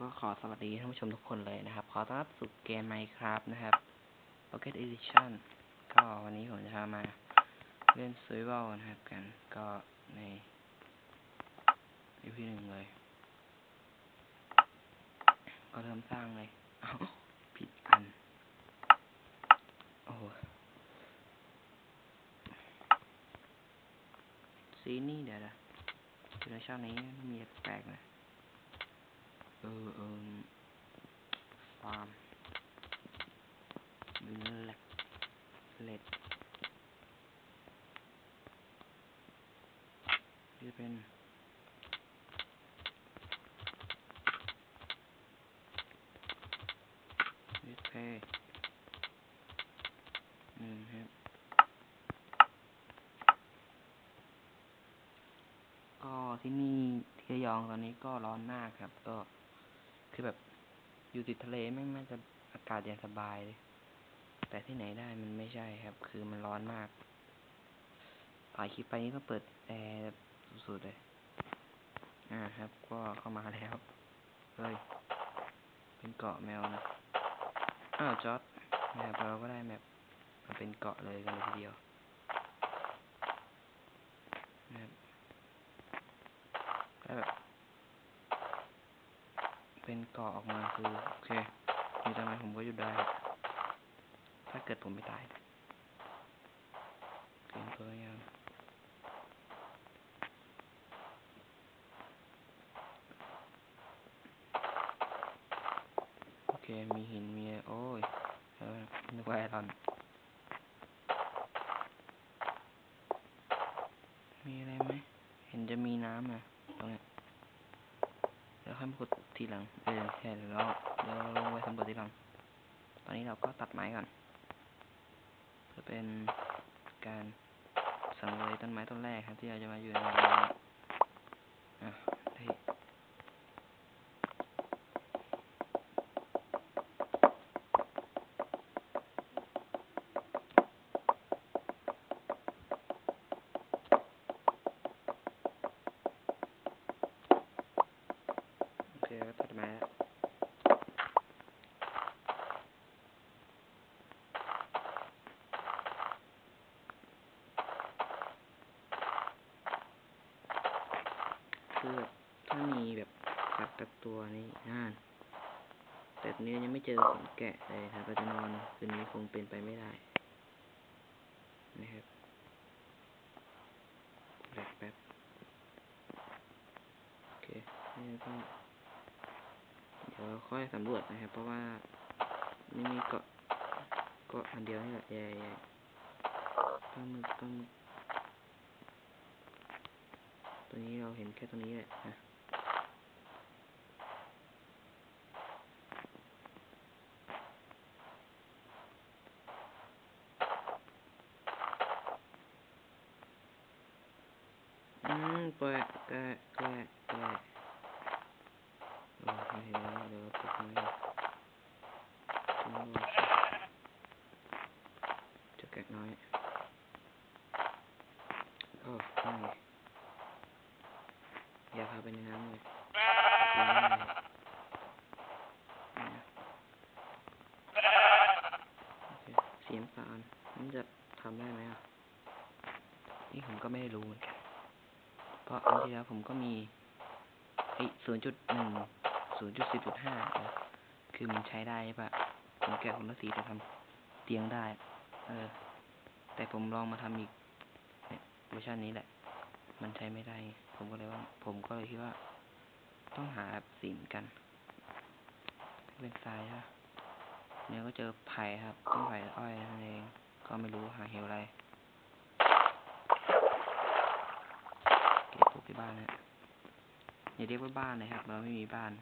ก็ขอสวัสดีท่านผู้ชมทุกคนเลยนะครับ ขอต้อนรับสู่เกม Minecraft นะครับ Pocket Edition ก็วันนี้ผมจะพามาเล่น Survival นะครับกัน ก็ใน EP หนึ่งเลย ก็เริ่มสร้างเลยอ้าวผิดอัน โอ้ซีนี่เดี๋ยวนะเวอร์ชันนี้มีแปลกนะ ออเออฟาร์มวินเล็กเล็ดจะเป็นดิสเพย์หนึ่งครับก็ที่นี่ที่ยองตอนนี้ก็ร้อนมากครับก็ คือแบบอยู่ติดทะเลไม่งน่าจะอากาศเย็นสบายเลยแต่ที่ไหนได้มันไม่ใช่ครับ คือมันร้อนมากถ่ายคลิปไปนี่ต้องเปิดแอร์สุดๆเลย อ่าครับ ก็เข้ามาแล้วเฮ้ยเป็นเกาะแมวนะ อ้าวจอดนะครับเราก็ได้แบบมาเป็นเกาะเลยกันเลยทีเดียวนะครับได้แบบ เป็นเกาะออกมาคือโอเค มีทำไมผมก็อยู่ได้ ถ้าเกิดผมไม่ตายเตรียมตัวยังโอเค มีหิน มีโอ้ยเออนึกว่าไอรอนมีอะไรไหม เห็นจะมีน้ำนะตรงเนี้ยเดี๋ยว ค่อยมากดทีหลังเออแค่เดี๋ยวเราเดี๋ยวเราลงไปสำรวจทีหลัง ตอนนี้เราก็ตัดไม้ก่อนเพื่อเป็นการสำรวจต้นไม้ต้นแรกครับที่เราจะมาอยู่ในวันนี้อะได้โอเคก็ตัดไม้แล้ว คือแบบถ้ามีแบบ สัตว์ตักตัวนี้น่าแต่ตอนนี้ยังไม่เจอขนแกะเลยครับเราจะนอนคืนนี้คงเป็นไปไม่ได้นะครับแป๊บแป๊บโอเคนี่ก็เดี๋ยวค่อยสำรวจนะครับ เพราะว่านี่มีเกาะเกาะอันเดียวนี่แหละใหญ่ๆต้องมึกต้องมึกตัวนี้เราเห็นแค่ตัวนี้แหละนะอืมแกะแกะแกะแกะโอ้ไม่เห็นแล้วเดี๋ยวเราตัดไม้ ก่อนทิ้งไว้เจะแกะน้อย่าพาไปในน้ำเลยเสียงสารมันจะทำได้ไหมอะ นี่ผมก็ไม่ได้รู้เหมือนกัน เพราะอันที่แล้วผมก็มีไอ้ศูนย์จุดหนึ่งศูนย์จุดสิบจุดห้าคือมันใช้ได้ปะ ผมแกะคนละสีแต่ทำเตียงได้ เออ แต่ผมลองมาทำอีกเวอร์ชันนี้แหละ มันใช้ไม่ได้ ผมก็เลยว่า ผมก็เลยคิดว่า ต้องหาแบบสีเหมือนกัน เป็นทรายครับเนี่ยก็เจอไผ่ครับต้นไผ่อ้อยนั่นเอง ก็ไม่รู้หาเหวอะไรเก็บปลูกที่บ้านนะอย่าเรียกว่าบ้านเลยครับ เราไม่มีบ้าน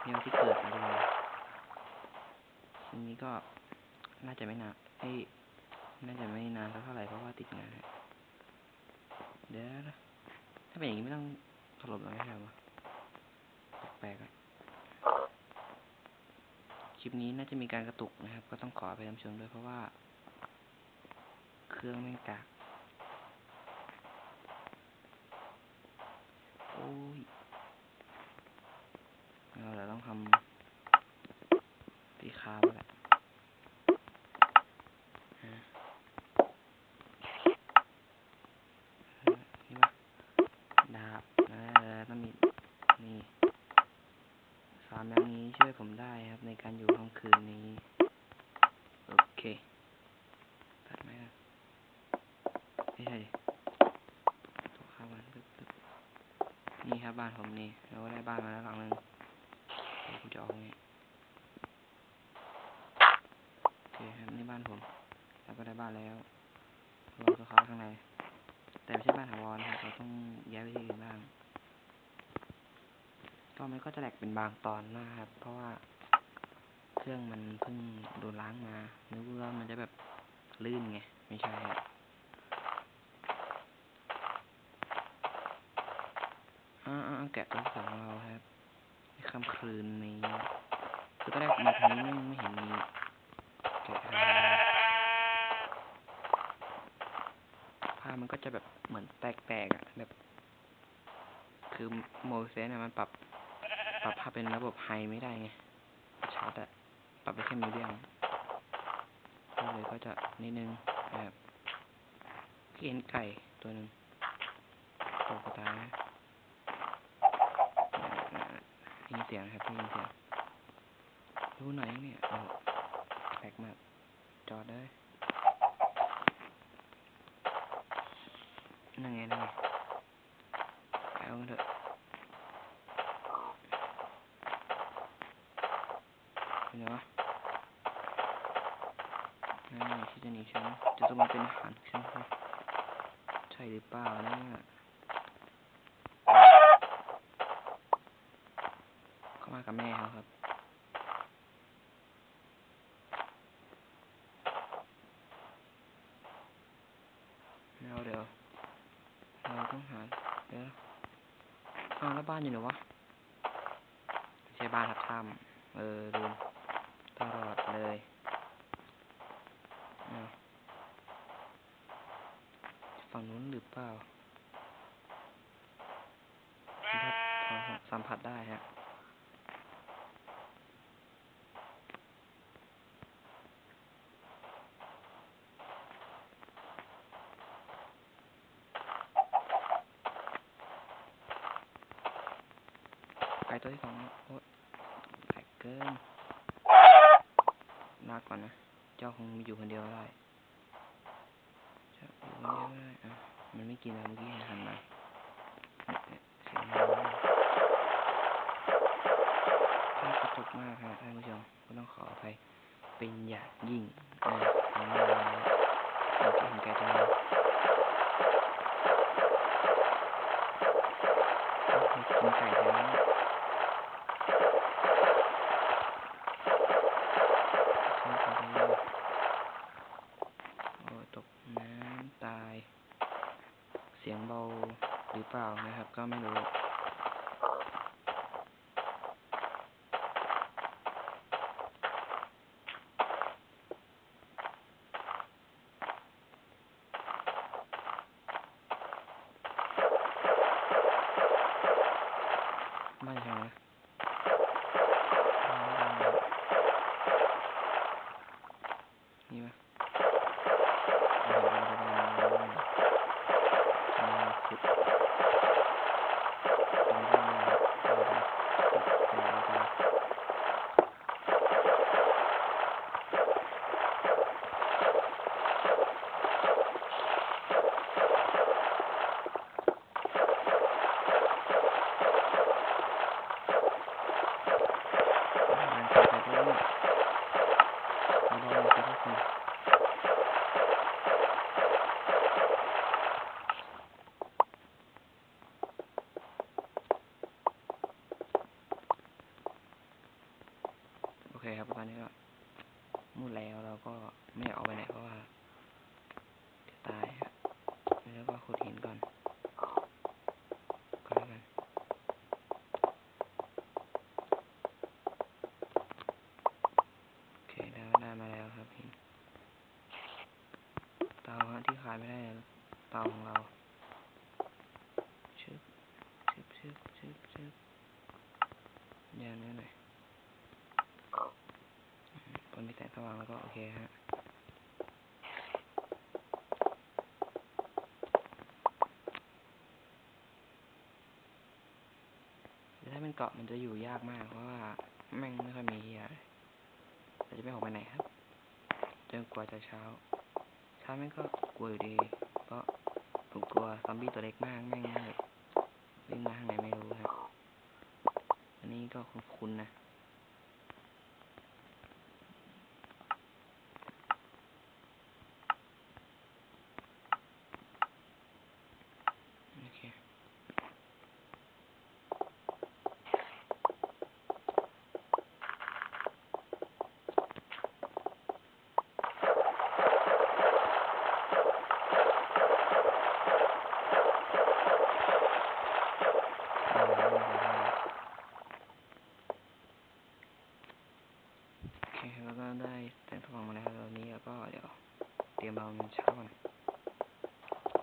เรียกว่าที่เกิดอะไรเลย ทีนี้ก็น่าจะไม่นานเอ้น่าจะไม่นานเท่าไหร่เพราะว่าติดงานเดี๋ยวถ้าเป็นอย่างนี้ไม่ต้องถล่มแล้วไม่ใช่หรอแปลกคลิปนี้น่าจะมีการกระตุกนะครับ ก็ต้องขอไปทำชมด้วยเพราะว่า เครื่องไม่กากโอ้ยต้องทำปีค้าร์บแหละอะเออนี่ปะดาบเออต้องมีนี่สามอย่างนี้ช่วยผมได้ครับในการอยู่ คืนนี้ โอเค ตัดไหมครับไม่ใช่ดิตัวข้าวมันปึ๊บปึ๊บนี่ครับบ้านผมนี่เราก็ได้บ้านมาแล้วหลังหนึงเดี๋ยวกูจะออกไงโอเคครับนี่บ้านผมเราก็ได้บ้านแล้วรอตัวเขาข้างในแต่ไม่ใช่บ้านถาวรนะครับเราต้องย้ายไปที่อื่นบ้างก็มันก็จะแหลกเป็นบางตอนนะครับ เพราะว่า เครื่องมันเพิ่งโดนล้างมา นึกว่ามันจะแบบลื่นไง ไม่ใช่ครับอ่าแกะตัวสองเราครับในค่ำคืนนี้คือตอนแรกมาทางนี้ไม่ไม่เห็นมีแกะภาพมันก็จะแบบเหมือนแตกๆอะ แบบ คือโมเสสเนี่ยมันปรับ ปรับภาพเป็นระบบไฮไม่ได้ไง ชัดอะ รับไปแค่มีเดียมก็เลยก็จะนิดนึงแบบเอ็นไก่ตัวหนึ่งโตกระตายนะได้ยินเสียงครับได้ยินเสียงดูไหนเนี่ยโอ้แปลกมาก จอดได้นั่งไงนั่งไงไปเอากันเถอะเป็นไงวะ ที่จะหนีฉันจะต้องมาเป็นอาหารฉันครับใช่หรือเปล่าเนี่ยเข้ามากับแม่เขาครับเราเดี๋ยวเราต้องหาเดี๋ยวอ้าวแล้วบ้านอยู่ไหนวะไม่ใช่บ้านครับถ้ำเออลืมตลอดเลย ฝั่งนู้นหรือเปล่า สัมผัสได้ฮะไปตัวที่สองโอ๊ยแปลกเกินลากก่อนนะ เจ้าคงอยู่คนเดียวได้จะอยู่คนเดียวไม่ได้อะมันไม่กินแล้วเมื่อกี้หันมาเนี่ยเสียงมันภาพกระตุกมากฮะท่านผู้ชมก็ต้องขออภัยเป็นอย่างยิ่งเออผมมาเราจะเห็นแก่ใจเราต้องไปกินไก่แทนนะเข้าไปเลยโอ้ยตกน้ำตาย เสียงเบาหรือเปล่านะครับ ก็ไม่รู้ ไม่ใช่ไหมนี่ปะเอาไปเอาไปเอาไปเอาไปขุดตรงนี้เอาไปขุดตรงนี้ไปมันไปไปด้วยเอาลองไปทุกคนโอ เคครับตอนนี้ก็มืดแล้วเราก็ไม่อากอกไปไหนเพราะว่าจะตายครับแล้วก็ขุดหินก่อนก็แล้วกัน โอเคได้ได้มาแล้วครับหินเตาฮะที่ขายไม่ได้เลยเตาของเราชึบชึบชึบชึบชึบอย่างนี้หน่อย ว่างแล้วก็โอเคฮะถ้าเป็นเกาะมันจะอยู่ยากมาก เพราะว่าแม่งไม่ค่อยมีเฮียเลยเราจะไม่ออกไปไหนครับจนกว่าจะเช้า เช้าแม่งก็กลัวอยู่ดี เพราะผมกลัวซอมบี้ตัวเล็กมากแม่งเลยวิ่งมาทางไหนไม่รู้ครับ อันนี้ก็คุ้นๆนะ โอเค เอาแล้วนะครับโอเคแล้วก็ได้แสงสว่างมาแล้วตอนนี้แล้วก็เดี๋ยวเตรียมเรามันเช้าก่อน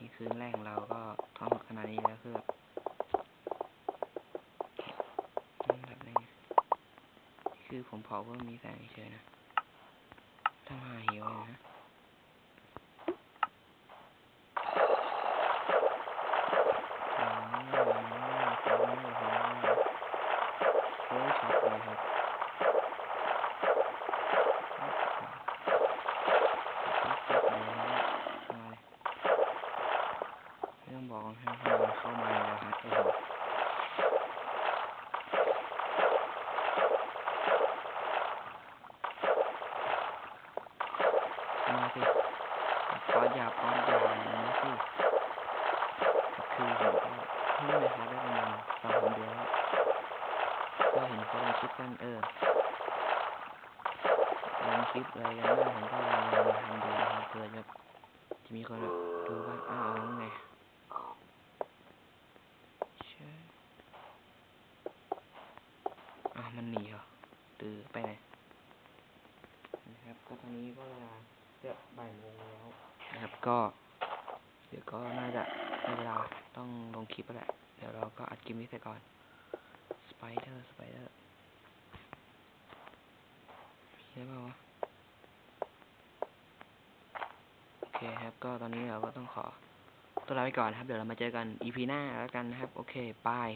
นี่ คืนแรกของเราก็ท้องหดขนาดนี้แล้วคือแบบแบบนี้คือผมเผาเพื่อมีแสงเฉยนะทำหาหิวเลยนะอืมอืมอืมอืมโอ้ยช็อตเลยครับ ไม่ต้องบอกให้มันเข้ามาแล้วฮะโอ้โหมาสิปอดยาปอดยามาสิคือผม ก็เพิ่งเล่นะครับได้ประมาณสองสามเดือนแล้วก็เห็นเขาลงคลิปกันเออลงคลิปอะไรกันบ้างผมก็ลองทำดูนะครับเพื่อจะจะมีคนดูบ้างอ้าวไงเชื่ออ้าวมันหนีเหรอตือไปไหนนะครับ ก็ตอนนี้ก็เวลาเกือบบ่ายโมงแล้วนะครับก็ เดี๋ยวก็น่าจะได้เวลาต้องลงคลิปแล้วแหละ เดี๋ยวเราก็อัดคลิปนี้ไปก่อน สไปเดอร์ สไปเดอร์มีได้เปล่าวะโอเคครับ ก็ตอนนี้เราก็ต้องขอตัวลาไปก่อนครับ เดี๋ยวเรามาเจอกัน EP หน้าแล้วกันนะครับ โอเคบาย